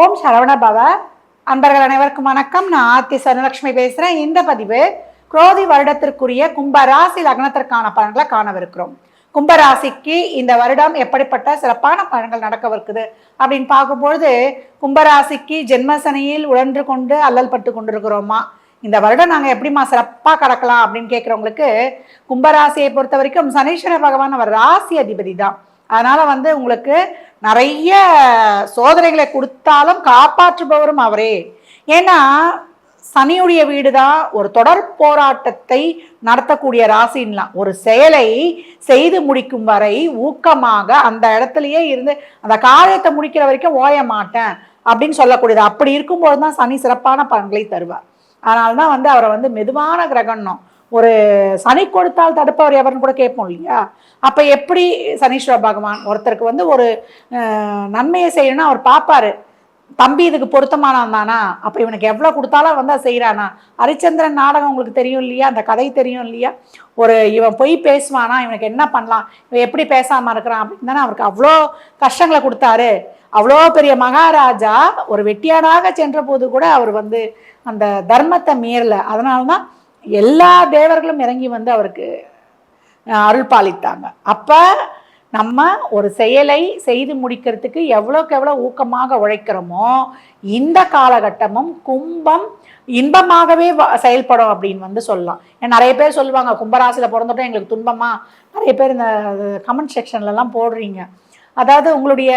ஓம் சரவண பவ. அன்பர்கள் அனைவருக்கும் வணக்கம். நான் ஆர்த்தி சரணலட்சுமி பேசுகிறேன் இந்த பதிவு குரோதி வருடத்திற்குரிய கும்பராசி லக்னத்திற்கான பலன்களை காணவிருக்கிறோம். கும்பராசிக்கு இந்த வருடம் எப்படிப்பட்ட சிறப்பான பலன்கள் நடக்கவிருக்குது அப்படின்னு பார்க்கும்பொழுது கும்பராசிக்கு ஜென்மசனியில் உழன்று கொண்டு அல்லல் பட்டு கொண்டிருக்கிறோமா? இந்த வருடம் நாங்கள் எப்படிம்மா சிறப்பாக கடக்கலாம் அப்படின்னு கேட்குறவங்களுக்கு கும்பராசியை பொறுத்த வரைக்கும் சனீஸ்வர பகவான் அவர் ராசி அதிபதி தான். அதனால் வந்து உங்களுக்கு நிறைய சோதனைகளை கொடுத்தாலும் காப்பாற்றுபவரும் அவரே. ஏன்னா சனியுடைய வீடு தான் ஒரு தொடர் போராட்டத்தை நடத்தக்கூடிய ராசின்லாம். ஒரு செயலை செய்து முடிக்கும் வரை ஊக்கமாக அந்த இடத்துலயே இருந்து அந்த காரியத்தை முடிக்கிற வரைக்கும் ஓய மாட்டேன் அப்படின்னு சொல்லக்கூடியது. அப்படி இருக்கும்போது தான் சனி சிறப்பான பலன்களை தருவார். அதனால தான் வந்து அவரை வந்து மெதுவான கிரகணம் ஒரு சனி கொடுத்தால் தடுப்பவர் எவர்னு கூட கேட்போம் இல்லையா? அப்போ எப்படி சனீஸ்வர பகவான் ஒருத்தருக்கு வந்து ஒரு நன்மையை செய்யணும்னா அவர் பார்ப்பாரு. தம்பி இதுக்கு பொருத்தமானவன் தானா? அப்போ இவனுக்கு எவ்வளோ கொடுத்தாலும் வந்து அதை செய்கிறானா ஹரிச்சந்திரன் நாடகம் உங்களுக்கு தெரியும் இல்லையா? அந்த கதை தெரியும் இல்லையா? ஒரு இவன் போய் பேசுவானா? இவனுக்கு என்ன பண்ணலாம்? இவன் எப்படி பேசாமல் இருக்கிறான்? அப்படின்னு தானே அவருக்கு அவ்வளோ கஷ்டங்களை கொடுத்தாரு. அவ்வளோ பெரிய மகாராஜா ஒரு வெட்டியானாக சென்ற போது கூட அவர் வந்து அந்த தர்மத்தை மீறல. அதனால தான் எல்லா தேவர்களும் இறங்கி வந்து அவருக்கு அருள் பாலித்தாங்க அப்போ நம்ம ஒரு செயலை செய்து முடிக்கிறதுக்கு எவ்வளோக்கு எவ்வளோ ஊக்கமாக உழைக்கிறோமோ இந்த காலகட்டமும் கும்பம் இன்பமாகவே வ- செயல்படும் அப்படின்னு வந்து சொல்லலாம். ஏன்னா நிறைய பேர் சொல்லுவாங்க கும்பராசியில் பிறந்துட்டோம் எங்களுக்கு துன்பமா? நிறைய பேர் இந்த கமெண்ட் செக்ஷன்லலாம் போடுறீங்க. அதாவது உங்களுடைய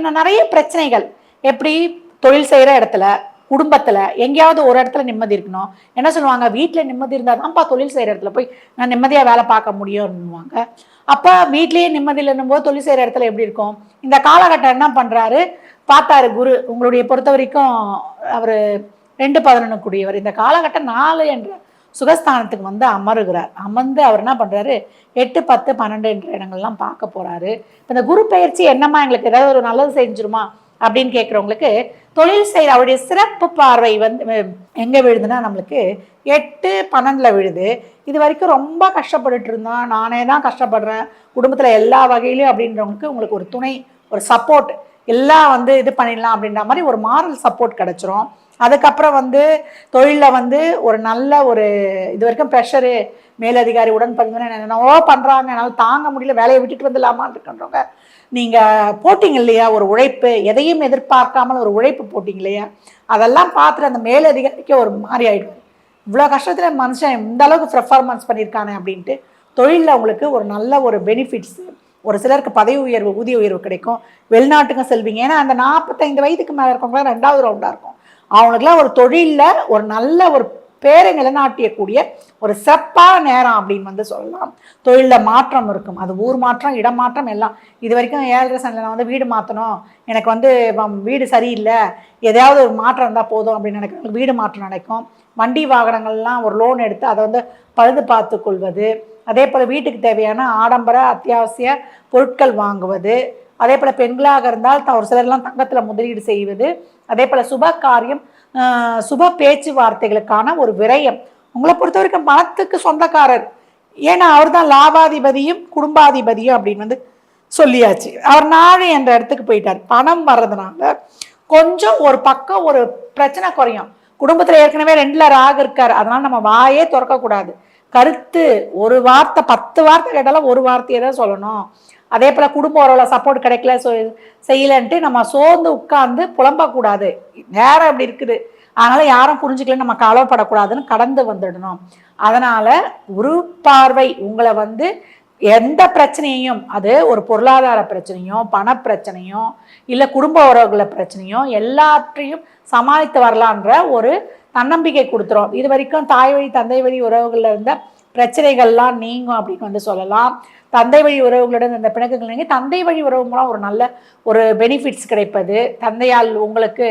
நிறைய பிரச்சனைகள். எப்படி தொழில் செய்கிற இடத்துல குடும்பத்தில் எங்கேயாவது ஒரு இடத்துல நிம்மதி இருக்கணும். என்ன சொல்லுவாங்க? வீட்டில் நிம்மதி இருந்தால் தான்ப்பா தொழில் செய்கிற இடத்துல போய் நான் நிம்மதியாக வேலை பார்க்க முடியும்னுவாங்க. அப்போ வீட்லேயே நிம்மதி இல்லைன்னும் போது தொழில் செய்கிற இடத்துல எப்படி இருக்கும்? இந்த காலகட்டம் என்ன பண்ணுறாரு பார்த்தாரு குரு. உங்களுடைய பொறுத்த வரைக்கும் அவர் ரெண்டு பதினொன்று இந்த காலகட்டம் நாலு என்ற சுகஸ்தானத்துக்கு வந்து அமருகிறார். அமர்ந்து அவர் என்ன பண்ணுறாரு எட்டு பத்து பன்னெண்டு என்ற இடங்கள்லாம் பார்க்க போகிறாரு இப்போ இந்த குரு பயிற்சி என்னம்மா? எங்களுக்கு ஏதாவது ஒரு நல்லது செஞ்சிருமா? அப்படின்னு கேட்குறவங்களுக்கு தொழில் செய்கிற அவருடைய சிறப்பு பார்வை வந்து எங்கே விழுதுன்னா நம்மளுக்கு எட்டு பன்னெண்டில் விழுது. இது வரைக்கும் ரொம்ப கஷ்டப்பட்டுட்டு இருந்தோம் நானே தான் கஷ்டப்படுறேன். குடும்பத்தில் எல்லா வகையிலையும் அப்படின்றவங்களுக்கு உங்களுக்கு ஒரு துணை ஒரு சப்போர்ட் எல்லாம் வந்து இது பண்ணிடலாம் அப்படின்ற மாதிரி ஒரு மாரல் சப்போர்ட் கிடச்சிரும். அதுக்கப்புறம் வந்து தொழிலில் வந்து ஒரு நல்ல ஒரு இது வரைக்கும் ப்ரெஷரு மேலதிகாரி உடன்பதிவு என்னென்னவோ பண்ணுறாங்க என்னால் தாங்க முடியல. வேலையை விட்டுட்டு வந்துடலாமான்னு இருக்கின்றவங்க. நீங்கள் போட்டிங்க இல்லையா? ஒரு உழைப்பு எதையும் எதிர்பார்க்காமல் ஒரு உழைப்பு போட்டிங்க இல்லையா? அதெல்லாம் பார்த்துட்டு அந்த மேலதிகாரிக்கு ஒரு மாதிரி ஆகிடும் இவ்வளோ கஷ்டத்தில் மனுஷன் இந்த அளவுக்கு பெர்ஃபார்மன்ஸ் பண்ணியிருக்கானே அப்படின்ட்டு தொழிலில் அவங்களுக்கு ஒரு நல்ல ஒரு பெனிஃபிட்ஸ் ஒரு சிலருக்கு பதவி உயர்வு ஊதிய உயர்வு கிடைக்கும். வெளிநாட்டுக்கும் செல்வீங்க. ஏன்னா அந்த நாற்பத்தைந்து வயதுக்கு மேலே இருக்கவங்களாம் ரெண்டாவது ரவுண்டாக இருக்கும். அவங்களுக்குலாம் ஒரு தொழிலில் ஒரு நல்ல ஒரு பேரை நிலைநாட்டியக்கூடிய ஒரு சிறப்பான நேரம் அப்படின்னு வந்து சொல்லலாம். தொழிலில் மாற்றம் இருக்கும். அது ஊர் மாற்றம் இடம் மாற்றம் எல்லாம். இது வரைக்கும் ஏழரை சனில் நான் வந்து வீடு மாற்றணும் எனக்கு வந்து வம்- வீடு சரியில்லை. எதையாவது ஒரு மாற்றம் இருந்தால் போதும் அப்படின்னு நினைக்கிறவங்களுக்கு வீடு மாற்றம் நடக்கும். வண்டி வாகனங்கள்லாம் ஒரு லோன் எடுத்து அதை வந்து பழுது பார்த்து கொள்வது. அதே போல் வீட்டுக்கு தேவையான ஆடம்பர அத்தியாவசிய பொருட்கள் வாங்குவது. அதே போல் பெண்களாக இருந்தால் ஒரு சிலர்லாம் தங்கத்தில் முதலீடு செய்வது. அதே போல் சுப காரியம் சுப பேச்சுவார்த்தைகளுக்கான ஒரு விரயம். உங்களை பொறுத்த வரைக்கும் பணத்துக்கு சொந்தக்காரர். ஏன்னா அவர் தான் லாபாதிபதியும் குடும்பாதிபதியும் அப்படின்னு வந்து சொல்லியாச்சு. அவர் நாடு என்ற இடத்துக்கு போயிட்டார். பணம் வர்றதுனால கொஞ்சம் ஒரு பக்கம் ஒரு பிரச்சனை குறையும். குடும்பத்தில் ஏற்கனவே ரெண்டுல ராகு இருக்கார். அதனால நம்ம வாயே திறக்கக்கூடாது. கருத்து ஒரு வார்த்தை பத்து வார்த்தை கேட்டாலும் ஒரு வார்த்தையை தான் சொல்லணும். அதே போல் குடும்ப உறவில் சப்போர்ட் கிடைக்கல சொ செய்யலன்ட்டு நம்ம சோர்ந்து உட்காந்து புலம்பக்கூடாது. நேரம் அப்படி இருக்குது. அதனால் யாரும் புரிஞ்சுக்கல நம்ம கவலைப்படக்கூடாதுன்னு கடந்து வந்துடணும். அதனால் ஒரு பார்வை உங்களை வந்து எந்த பிரச்சனையும் அது ஒரு பொருளாதார பிரச்சனையோ பணப்பிரச்சனையோ இல்லை குடும்ப உறவுகளை பிரச்சனையோ எல்லாற்றையும் சமாளித்து வரலான்ற ஒரு தன்னம்பிக்கை கொடுத்துரும். இது வரைக்கும் தாய் வழி தந்தை வழி உறவுகளில் இருந்த பிரச்சனைகள்லாம் நீங்கும் அப்படின்னு வந்து சொல்லலாம். தந்தை வழி உறவுகளுடன் இந்த பிணக்குகள் நீங்கி தந்தை வழி உறவு மூலம் ஒரு நல்ல ஒரு பெனிஃபிட்ஸ் கிடைப்பது. தந்தையால் உங்களுக்கு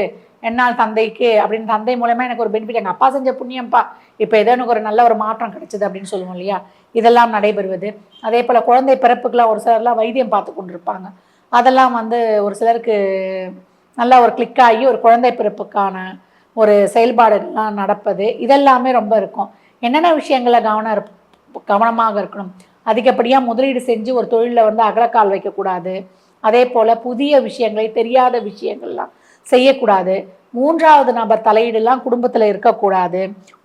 என்னால் தந்தைக்கு அப்படின்னு தந்தை மூலமாக எனக்கு ஒரு பெனிஃபிட் எங்கள் அப்பா செஞ்ச புண்ணியம்ப்பா. இப்போ ஏதோ எனக்கு ஒரு நல்ல ஒரு மாற்றம் கிடைச்சது அப்படின்னு சொல்லுவோம் இல்லையா? இதெல்லாம் நடைபெறுவது. அதே போல் குழந்தை பிறப்புக்கெலாம் ஒரு சிலர்லாம் வைத்தியம் பார்த்து கொண்டிருப்பாங்க. அதெல்லாம் வந்து ஒரு சிலருக்கு நல்லா ஒரு கிளிக் ஆகி ஒரு குழந்தை பிறப்புக்கான ஒரு செயல்பாடுகள்லாம் நடப்பது. இதெல்லாமே ரொம்ப இருக்கும். என்னென்ன விஷயங்களில் கவனம் இருப் கவனமாக இருக்கணும்? அதிகப்படியாக முதலீடு செஞ்சு ஒரு தொழிலில் வந்து அகலக்கால் வைக்கக்கூடாது. அதே போல் புதிய விஷயங்களை தெரியாத விஷயங்கள்லாம் செய்யக்கூடாது. மூன்றாவது நபர் தலையீடுலாம் குடும்பத்தில் இருக்கக்கூடாது.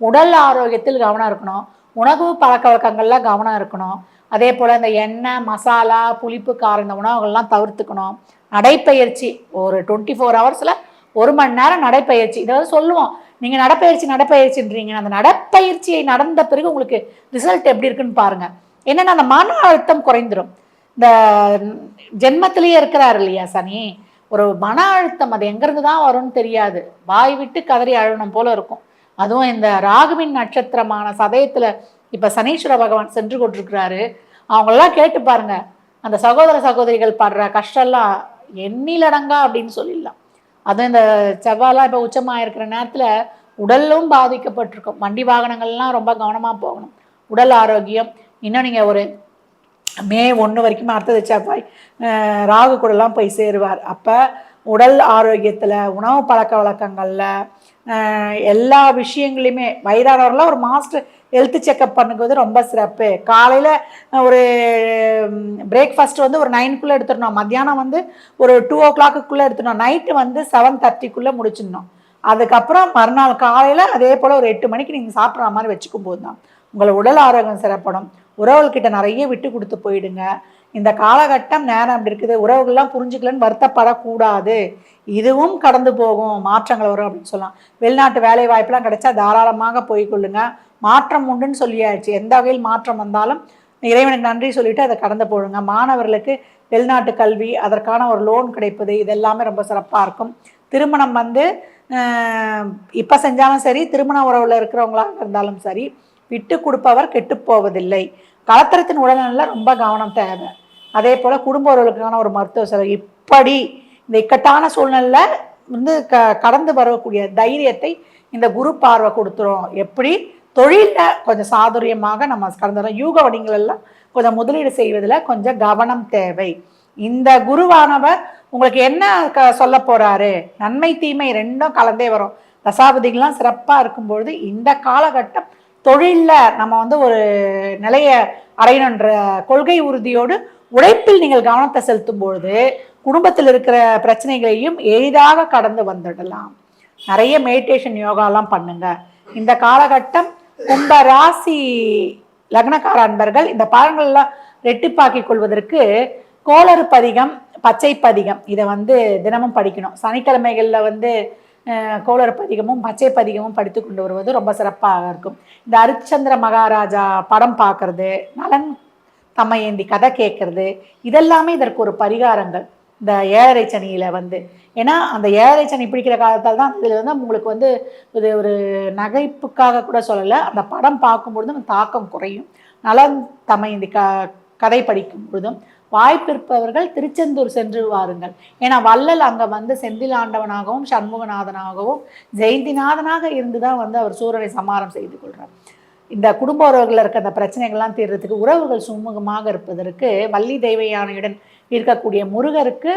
உடல் ஆரோக்கியத்தில் கவனம் இருக்கணும். உணவு பழக்க வழக்கங்கள்லாம் கவனம் இருக்கணும். அதே போல் இந்த எண்ணெய் மசாலா புளிப்பு காரம் இந்த உணவுகள்லாம் தவிர்த்துக்கணும். நடைப்பயிற்சி ஒரு டுவெண்ட்டி ஃபோர் ஹவர்ஸில் ஒரு மணி நேரம் நடைப்பயிற்சி. இதை வந்து சொல்லுவோம். நீங்கள் நடைப்பயிற்சி நடைப்பயிற்சின்றீங்க. அந்த நடைப்பயிற்சியை நடந்த பிறகு உங்களுக்கு ரிசல்ட் எப்படி இருக்குன்னு பாருங்கள் என்னென்னா அந்த மன அழுத்தம் குறைந்துடும் இந்த ஜென்மத்திலேயே இருக்கிறார் இல்லையா சனி? ஒரு மன அழுத்தம் அது எங்கேருந்து தான் வரும்னு தெரியாது. வாய் விட்டு கதறி அழணும் போல இருக்கும். அதுவும் இந்த ராகுவின் நட்சத்திரமான சதயத்தில் இப்போ சனீஸ்வர பகவான் சென்று கொண்டிருக்கிறாரு. அவங்களெல்லாம் கேட்டு பாருங்க. அந்த சகோதர சகோதரிகள் படுற கஷ்டம்லாம் எண்ணிலடங்கா அப்படின்னு சொல்லிடலாம். அதுவும் இந்த செவ்வாலாம் இப்போ உச்சமாக இருக்கிற நேரத்தில் உடலும் பாதிக்கப்பட்டிருக்கும். வண்டி வாகனங்கள்லாம் ரொம்ப கவனமாக போகணும். உடல் ஆரோக்கியம். இன்னும் நீங்கள் ஒரு மே ஒன்று வரைக்கும் அடுத்தது செவ்வாய் ராகு கூடலாம் போய் சேருவார். அப்போ உடல் ஆரோக்கியத்தில் உணவு பழக்க வழக்கங்களில் எல்லா விஷயங்களையுமே வயதானவர்களாம் ஒரு மாஸ்டர் ஹெல்த் செக்கப் பண்ணுறது ரொம்ப சிறப்பு. காலையில் ஒரு பிரேக்ஃபாஸ்ட் வந்து ஒரு நைனுக்குள்ளே எடுத்துடணும். மத்தியானம் வந்து ஒரு டூ ஓ கிளாக்குள்ளே எடுத்துடணும். நைட்டு வந்து செவன் தேர்ட்டிக்குள்ளே முடிச்சிடணும். அதுக்கப்புறம் மறுநாள் காலையில் அதே போல் ஒரு எட்டு மணிக்கு நீங்கள் சாப்பிட்ற மாதிரி வச்சுக்கும் போது தான் உங்களை உடல் ஆரோக்கியம் சிறப்படும். உறவுகள்கிட்ட நிறைய விட்டு கொடுத்து போயிடுங்க. இந்த காலகட்டம் நேரம் அப்படி இருக்குது. உறவுகள்லாம் புரிஞ்சுக்கலன்னு வருத்தப்படக்கூடாது. இதுவும் கடந்து போகும். மாற்றங்கள் வரும் அப்படின்னு சொல்லலாம். வெளிநாட்டு வேலை வாய்ப்பெல்லாம் கிடைச்சா தாராளமாக போய்கொள்ளுங்க மாற்றம் உண்டுன்னு சொல்லியாச்சு. எந்த வகையில் மாற்றம் வந்தாலும் இறைவனுக்கு நன்றி சொல்லிட்டு அதை கடந்து போடுங்க. மாணவர்களுக்கு வெளிநாட்டு கல்வி அதற்கான ஒரு லோன் கிடைப்பது இதெல்லாமே ரொம்ப சிறப்பாக இருக்கும். திருமணம் வந்து இப்போ செஞ்சாலும் சரி திருமண உறவில் இருக்கிறவங்களாக இருந்தாலும் சரி விட்டு கொடுப்பவர் கெட்டுப் போவதில்லை. கலத்திரத்தின் உடல்நலில் ரொம்ப கவனம் தேவை. அதே போல் குடும்ப உறவுகளுக்கான ஒரு மருத்துவ செலவு. இப்படி இந்த இக்கட்டான சூழ்நிலை வந்து க கடந்து வரக்கூடிய தைரியத்தை இந்த குரு பார்வை கொடுத்துரும். எப்படி? தொழிலில் கொஞ்சம் சாதுரியமாக நம்ம கடந்து வரோம் யூக வடிங்களெல்லாம் கொஞ்சம் முதலீடு செய்வதில் கொஞ்சம் கவனம் தேவை. இந்த குருவானவர் உங்களுக்கு என்ன க சொல்ல போகிறாரு நன்மை தீமை ரெண்டும் கலந்தே வரும். தசாபதிகள்லாம் சிறப்பாக இருக்கும்பொழுது இந்த காலகட்டம் தொழிலில் நம்ம வந்து ஒரு நிலையை அடையணுன்ற கொள்கை உறுதியோடு உழைப்பில் நீங்கள் கவனத்தை செலுத்தும் பொழுது குடும்பத்தில் இருக்கிற பிரச்சனைகளையும் எளிதாக கடந்து வந்துடலாம். நிறைய மெடிடேஷன் யோகாலாம் பண்ணுங்க. இந்த காலகட்டம் கும்ப ராசி லக்னக்கார அன்பர்கள் இந்த பாடங்கள்லாம் ரெட்டிப்பாக்கிக் கொள்வதற்கு கோளறு பதிகம் பச்சை பதிகம் இதை வந்து தினமும் படிக்கணும். சனிக்கிழமைகளில் வந்து அஹ், பதிகமும் பச்சை பதிகமும் படித்து கொண்டு வருவது ரொம்ப சிறப்பாக இருக்கும். இந்த அரிச்சந்திர மகாராஜா படம் பார்க்கறது நலன் தம்மையேந்தி கதை கேட்கறது இதெல்லாமே இதற்கு ஒரு பரிகாரங்கள். இந்த ஏழரை சனியில் வந்து. ஏன்னா அந்த ஏழரை சனி பிடிக்கிற காலத்தால் தான் இதில் வந்து உங்களுக்கு வந்து இது ஒரு நகைப்புக்காக கூட சொல்லலை. அந்த படம் பார்க்கும்பொழுது அந்த தாக்கம் குறையும். நலன் தமையந்தி க கதை படிக்கும் பொழுதும். வாய்ப்பிருப்பவர்கள் திருச்செந்தூர் சென்று வாருங்கள். ஏன்னா வள்ளல் அங்கே வந்து செந்தில் ஆண்டவனாகவும் சண்முகநாதனாகவும் ஜெயந்திநாதனாக இருந்து தான் வந்து அவர் சூரனை சமாரம் செய்து கொள்கிறார் இந்த குடும்ப உறவுகளில் இருக்க அந்த பிரச்சனைகள்லாம் தீர்றதுக்கு உறவுகள் சுமூகமாக இருப்பதற்கு வள்ளி தெய்வயானையுடன் இருக்கக்கூடிய முருகருக்கு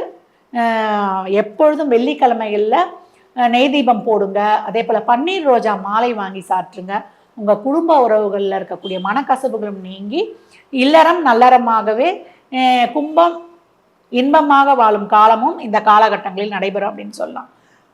எப்பொழுதும் வெள்ளிக்கிழமைகளில் நெய் தீபம் போடுங்க. அதே போல் பன்னீர் ரோஜா மாலை வாங்கி சாற்றுங்க. உங்கள் குடும்ப உறவுகளில் இருக்கக்கூடிய மனக்கசபுகளும் நீங்கி இல்லறம் நல்லறமாகவே கும்பம் இன்பமாக வாழும் காலமும் இந்த காலகட்டங்களில் நடைபெறும் அப்படின்னு சொல்லலாம்.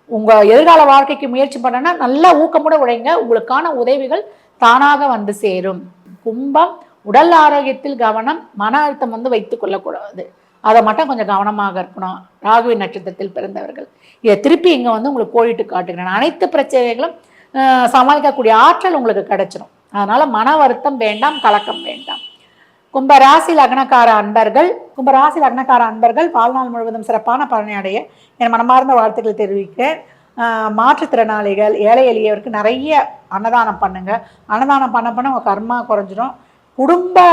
உங்கள் எதிர்கால வாழ்க்கைக்கு முயற்சி பண்ணனா நல்லா ஊக்கமுட உழைங்க. உங்களுக்கான உதவிகள் தானாக வந்து சேரும். கும்பம் உடல் ஆரோக்கியத்தில் கவனம் மன அழுத்தம் வந்து வைத்துக் கொள்ளக்கூடாது. அதை மட்டும் கொஞ்சம் கவனமாக இருக்கணும். ராகுவி நட்சத்திரத்தில் பிறந்தவர்கள். இதை திருப்பி இங்கே வந்து உங்களுக்கு போயிட்டு காட்டுகிறேன். அனைத்து பிரச்சனைகளும் சமாளிக்கக்கூடிய ஆற்றல் உங்களுக்கு கிடைச்சிடும் அதனால் மன வருத்தம் வேண்டாம் கலக்கம் வேண்டாம். கும்பராசி லக்னக்கார அன்பர்கள் கும்பராசி லக்னக்கார அன்பர்கள் வாழ்நாள் முழுவதும் சிறப்பான பலனை அடைய என் மனமார்ந்த வாழ்த்துக்களை தெரிவிக்கிறேன். மாற்றுத்திறனாளிகள் ஏழை எளியவருக்கு நிறைய அன்னதானம் பண்ணுங்கள் அன்னதானம் பண்ண பண்ண உங்கள் கர்மா குறைஞ்சிடும் குடும்ப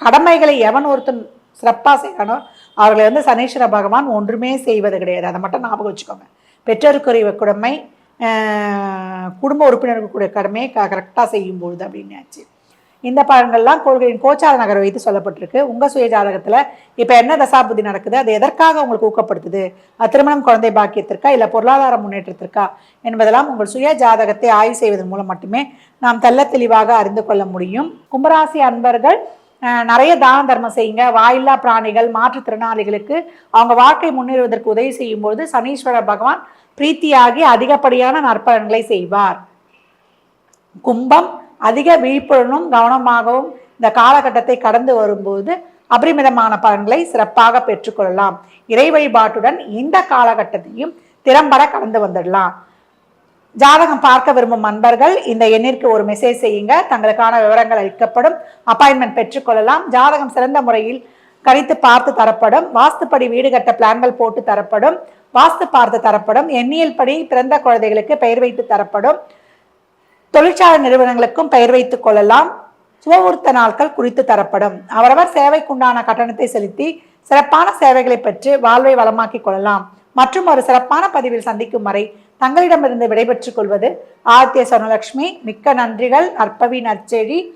கடமைகளை எவன் ஒருத்தன் சிறப்பாக செய்யறானோ அவர்களை வந்து சனீஸ்வர பகவான் ஒன்றுமே செய்வது கிடையாது. அதை மட்டும் ஞாபகம் வச்சுக்கோங்க. பெற்றோருக்குரிய கடமை குடும்ப உறுப்பினருக்கு கூடிய கடமையை கரெக்டாக செய்யும் பொழுது அப்படின்னாச்சு இந்த பழங்கள்லாம் கொள்கையின் கோச்சார நகரை வைத்து சொல்லப்பட்டிருக்கு. உங்கள் சுய ஜாதகத்தில் இப்போ என்ன தசாபுதி நடக்குது? அது எதற்காக உங்களுக்கு ஊக்கப்படுத்துது? அது திருமணம் குழந்தை பாக்கியத்திற்கா இல்லை பொருளாதார முன்னேற்றத்திற்கா என்பதெல்லாம் உங்கள் சுய ஜாதகத்தை ஆய்வு செய்வதன் மூலம் மட்டுமே நாம் தெல்ல தெளிவாக அறிந்து கொள்ள முடியும். கும்பராசி அன்பர்கள் நிறைய தான தர்மம் செய்யுங்க. வாயில்லா பிராணிகள் மாற்றுத்திறனாளிகளுக்கு அவங்க வாழ்க்கை முன்னேறுவதற்கு உதவி செய்யும்போது சனீஸ்வரர் சனீஸ்வர பகவான் பிரீத்தியாகி அதிகப்படியான நற்பலன்களை செய்வார். கும்பம் அதிக விழிப்புடனும் கவனமாகவும் இந்த காலகட்டத்தை கடந்து வரும்போது அபரிமிதமான பலன்களை சிறப்பாக பெற்றுக்கொள்ளலாம். இறை வழிபாட்டுடன் இந்த காலகட்டத்தையும் திறம்பட கடந்து வந்துடலாம். ஜாதகம் பார்க்க விரும்பும் அன்பர்கள் இந்த எண்ணிற்கு ஒரு மெசேஜ் செய்யுங்க. தங்களுக்கான விவரங்கள் அளிக்கப்படும். அப்பாயின்மெண்ட் பெற்றுக்கொள்ளலாம். ஜாதகம் சிறந்த முறையில் கணித்து பார்த்து தரப்படும். வாஸ்துப்படி வீடு கட்ட பிளான்கள் போட்டு தரப்படும். வாஸ்து பார்த்து தரப்படும். எண்ணியல் படி பிறந்த குழந்தைகளுக்கு பெயர் வைத்து தரப்படும். தொழிற்சாலை நிறுவனங்களுக்கும் பெயர் வைத்துக் கொள்ளலாம். சுபமுகூர்த்த நாட்கள் குறித்து தரப்படும். அவரவர் சேவைக்குண்டான கட்டணத்தை செலுத்தி சிறப்பான சேவைகளை பெற்று வாழ்வை வளமாக்கிக் கொள்ளலாம். மற்றும் ஒரு சிறப்பான பதிவில் சந்திக்கும் வரை தங்களிடமிருந்து விடைபெற்றுக் கொள்வது ஆதித்ய சொர்ணலட்சுமி மிக்க நன்றிகள். அற்பவி நற்செழி.